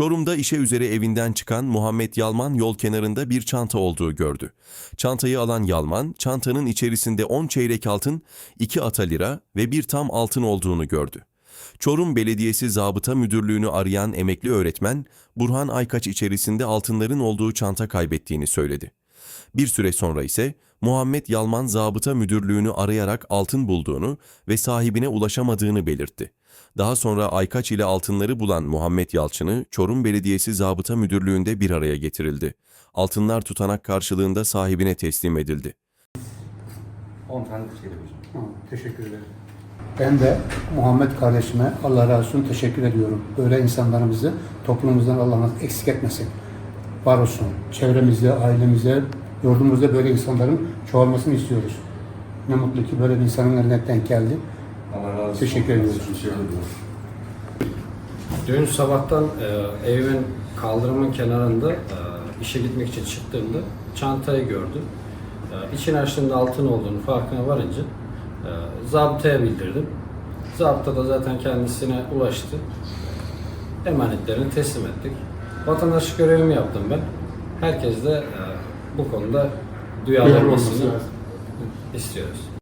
Çorum'da işe üzere evinden çıkan Muhammed Yalman yol kenarında bir çanta olduğu gördü. Çantayı alan Yalman, çantanın içerisinde 10 çeyrek altın, 2 ata lira ve bir tam altın olduğunu gördü. Çorum Belediyesi Zabıta Müdürlüğü'nü arayan emekli öğretmen, Burhan Aykaç içerisinde altınların olduğu çanta kaybettiğini söyledi. Bir süre sonra ise Muhammed Yalman Zabıta Müdürlüğü'nü arayarak altın bulduğunu ve sahibine ulaşamadığını belirtti. Daha sonra Aykaç ile altınları bulan Muhammed Yalçın'ı Çorum Belediyesi Zabıta Müdürlüğü'nde bir araya getirildi. Altınlar tutanak karşılığında sahibine teslim edildi. 10 tane hocam. Tamam, teşekkür ederim. Ben de Muhammed kardeşime Allah razı olsun teşekkür ediyorum. Böyle insanlarımızı toplumumuzdan Allah eksik etmesin. Var olsun. Çevremizde, ailemize, yurdumuzda böyle insanların çoğalmasını istiyoruz. Ne mutlu ki böyle bir insanın eline denk geldi. Olsun. Teşekkür ediyoruz. Dün sabahtan e, evimin kaldırımın kenarında e, işe gitmek için çıktığımda çantayı gördüm. E, içini açtığımda altın olduğunu farkına varınca e, zabıtaya bildirdim. Zabıta da zaten kendisine ulaştı. Emanetlerini teslim ettik. Vatandaşlık görevimi yaptım ben. Herkes de e, bu konuda duyarlı Duyarlı olması olmasını istiyoruz.